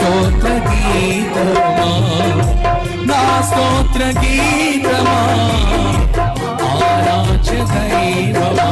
స్తోత్ర గీతమా నా స్తోత్ర గీతమా ఆరాచ దైవమా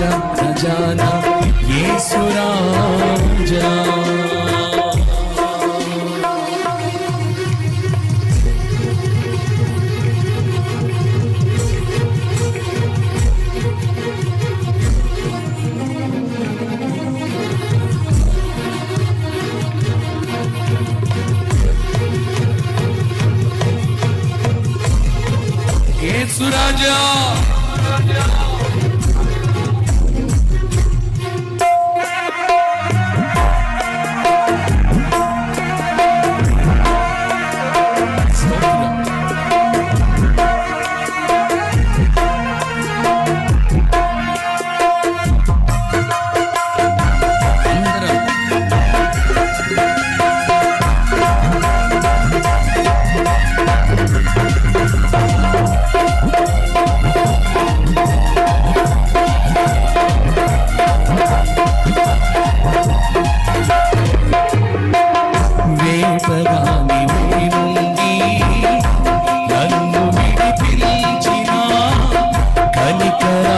जब खजाना ये सुराजा सुराजा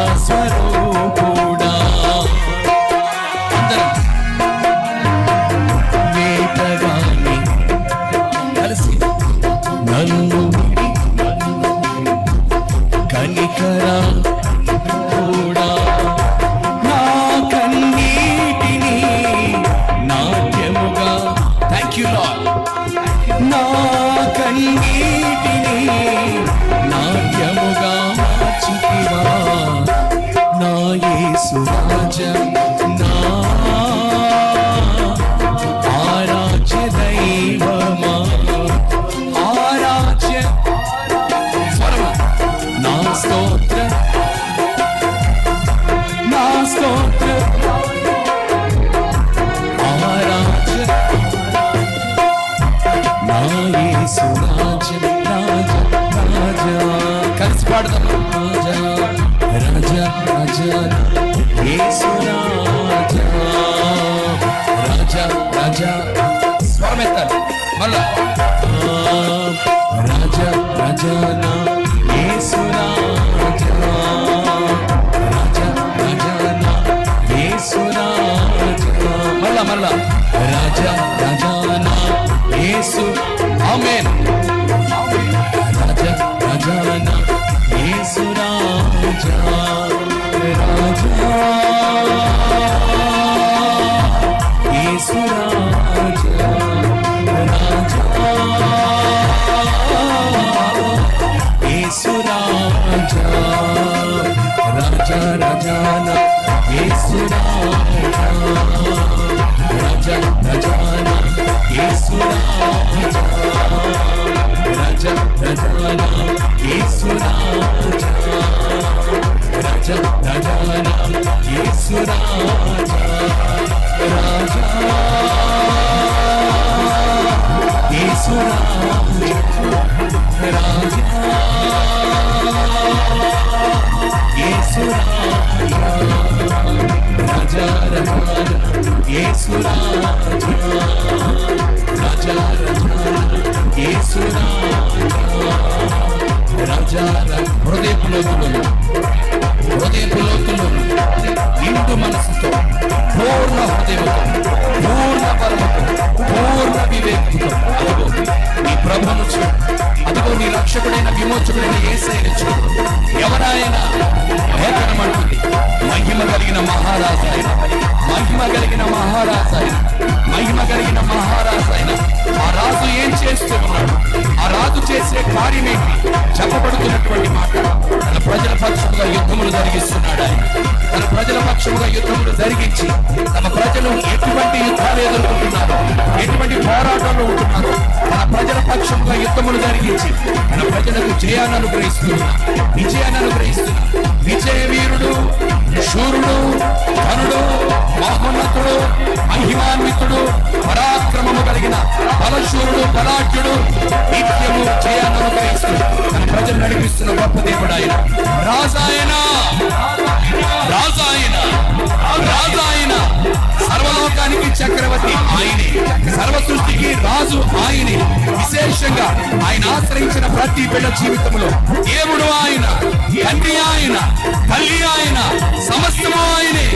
us పాడదాం. రాజా రాజా రాజా. రాజా రాజా రాజా స్వరం ఎత్తాలి మళ్ళా రాజా రాజా. నా హృదయపు లోతులను హృదయపు లోతులను నిండు మనసుతో పూర్ణ హృదయముతో పూర్ణ పరమతో పూర్ణ వివేకతో అదిగో నీ ప్రభును చూడు అదిగో నీ రక్షకుడైన విమోచకుడైన ఏసైన చూడు ఎవరాయన మహిమ కలిగిన మహారాజు వారిని చెప్పబడుతున్నటువంటి మాట తన ప్రజల పక్షముగా యుద్ధములు జరిగిస్తున్నాడు ఆయన. తన ప్రజల పక్షముగా యుద్ధములు జరిగించి తమ ప్రజలు ఎటువంటి యుద్ధాలు ఎదుర్కొంటున్నారు ఎటువంటి పోరాటాలు ఉంటున్నారు తన ప్రజల పక్షముగా యుద్ధములు జరిగించి తన ప్రజలకు జయాన్ని అనుగ్రహిస్తున్నా విజయాన్ని అనుగ్రహిస్తున్నా. విజయ వీరుడు శూరుడు ధనుడు మహోన్నతుడు మహిమాన్వితుడు పరాక్రమము కలిగిన బలశూరుడు బలాఢ్యుడు నిత్యము జయాన్ని నడిపిస్తున్న గొప్ప దేవుడు ఆయన రాజాయన! రాజాయన! సర్వలోకానికి చక్రవర్తి ఆయనే. సర్వ సృష్టికి రాజు ఆయనే. విశేషంగా ఆయన ఆశ్రయించిన ప్రతి బిడ్డ జీవితంలో దేవుడు ఆయన తండ్రి ఆయన తల్లి ఆయన సమస్తము ఆయనే.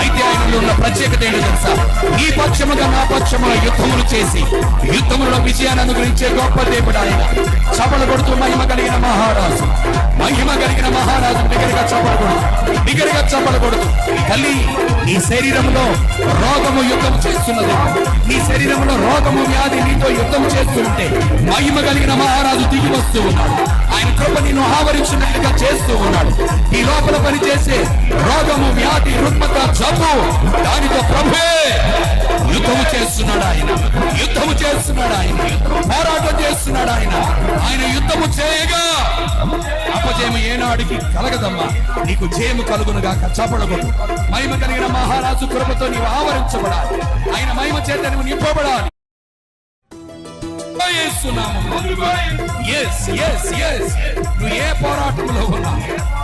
అయితే ఆయనలో ఉన్న ప్రత్యేకత ఏంటో తెలుసా? ఈ పక్షముగా నా పక్షముగా యుద్ధములు చేసి యుద్ధములో విజయాన్ని అనుగ్రహించే గొప్ప దేవుడు ఆయన. చపలు కొడుతూ మహిమ కలిగిన మహారాజు. మహిమ కలిగిన మహారాజు దగ్గరగా చపలు కొడుతూ దగ్గరగా చపలు తల్లి నీ శరీరంలో రోగము యుద్ధం చేస్తున్నది. నీ శరీరంలో రోగము వ్యాధి నీతో యుద్ధం చేస్తుంటే మహిమ కలిగిన మహారాజు దిగి వస్తూ ఉన్నాడు. ఆయన కృప నిన్ను ఆవరించినట్లుగా చేస్తూ ఉన్నాడు. ఈ లోపల పనిచేసే రోగము వ్యాధి రుగ్మత జబ్బు దానితో ప్రభే యుద్ధము చేస్తున్నాడు ఆయన. యుద్ధము చేస్తున్నాడు ఆయన. పోరాటం చేస్తున్నాడు ఆయన. ఆయన యుద్ధము చేయగా అపజయము ఏనాడికి కలగదమ్మా. నీకు జయము కలుగునుగా చపడగొట్టు మహిమ కలిగిన మహారాజు కృపతో నీవు ఆవరించబడాలి. ఆయన మహిమ చేత నువ్వు నింపబడాలి. నువ్వు ఏ పోరాటంలో ఉన్నా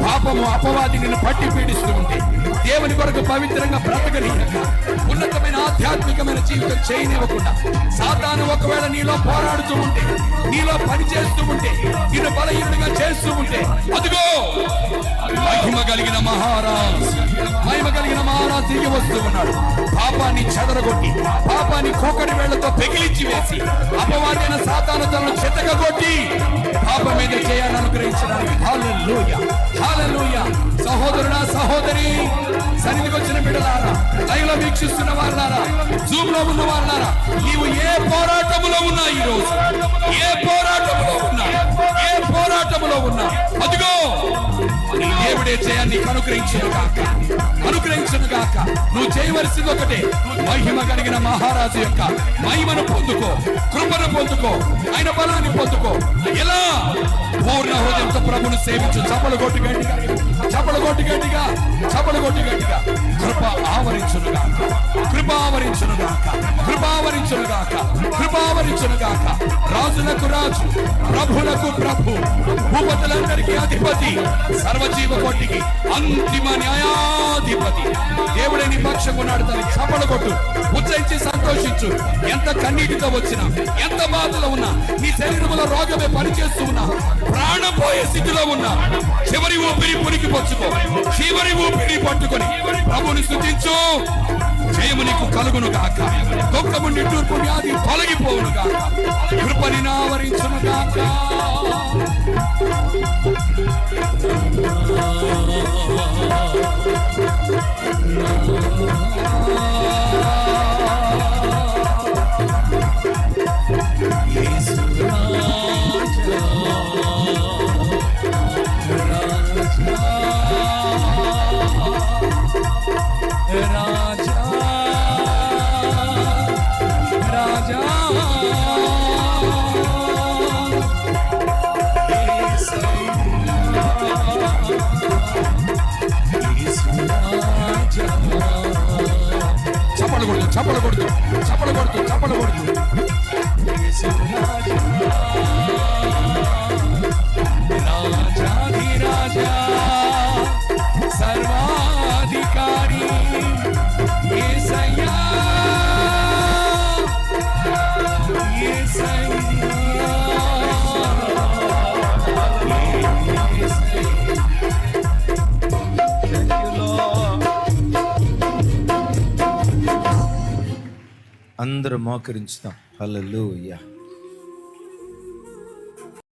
పాపము అపవాది నిన్ను పట్టి పీడిస్తూ ఉంటే దేవుని కొరకు పవిత్రంగా బ్రతకనీయక. ఉన్నతమైన ఆధ్యాత్మికమైన జీవితం చేయనివ్వకుండా సాతాను ఒకవేళ నీలో పోరాడుతూ ఉంటే నీలో పని చేస్తూ ఉంటే నిన్ను బలహీనుడిగా చేస్తూ ఉంటే అదిగో మహిమ కలిగిన మహారాజ్ మహిమ కలిగిన మహారాజ్ దిగి వస్తూ ఉన్నాడు. పాపాన్ని చెదరగొట్టి పాపాన్ని కోకటి వేళ్ళతో పెగిలించి వేసి అపవాదైన సాతాను తనను చెత్తగొట్టి పాప మీద చేయాలని అనుగ్రహించడానికి. హల్లెలూయా హల్లెలూయా. సహోదరుడా సహోదరి సన్నిధికి వచ్చిన బిడ్డలారా లైవ్లో వీక్షిస్తున్న వారులారా జూమ్లో ఉన్న వారులారా నీవు ఏ పోరాటములో ఉన్నా ఈ రోజు? ఏ పోరాటములో ఉన్నా? ఏ పోరాటములో ఉన్నా? అదిగో దేవుడే జయాన్ని అనుగ్రహించను గాక. అనుగ్రహించను గాక. నువ్వు చేయవలసింది ఒకటే. మహిమ కలిగిన మహారాజు యొక్క మహిమను పొందుకో. కృపను పొందుకో. ఆయన బలాన్ని పొందుకో. ఎలా? పూర్ణ హృదయంతో ప్రభును సేవించు. చపలు కొట్టు గట్టిగా. చపలు కొట్టు గట్టిగా. చపలు కొట్టు గట్టిగా. కృప ఆవరించును గాక. కృప ఆవరించును గాక. కృప ఆవరించును గాక. కృప ఆవరించును గాక. రాజులకు రాజు ప్రభులకు ప్రభు భూపతులందరికీ అధిపతి సర్వజీవ కోటికి అంతిమ న్యాయాధిపతి. దేవుడే నీ పక్షం ఉన్నాడు దాన్ని చపలు కొట్టు ఉచ్చరించి సంతోషించు. ఎంత కన్నీటితో వచ్చినా ఎంత బాధలో ఉన్నా నీ నిమిత్తమే పనిచేస్తూ ఉన్నా ప్రాణం పోయే స్థితిలో ఉన్నా. చివరి ఊపిరి పురికి పచ్చుకో చివరి ఊపిరి పట్టుకొని ప్రభుని స్థుతించు జయము నీకు కలుగును గాక. దుఃఖము నిట్టూర్పు వ్యాధి తొలగిపోవును గాక. కృపని నావరించును గాక. కొడుతూ చప్పలు కొడుతూ చప్పలు కొడుతూ చప్పలు కొడుతూ. అందరూ మోకరించుదాం. హల్లెలూయా.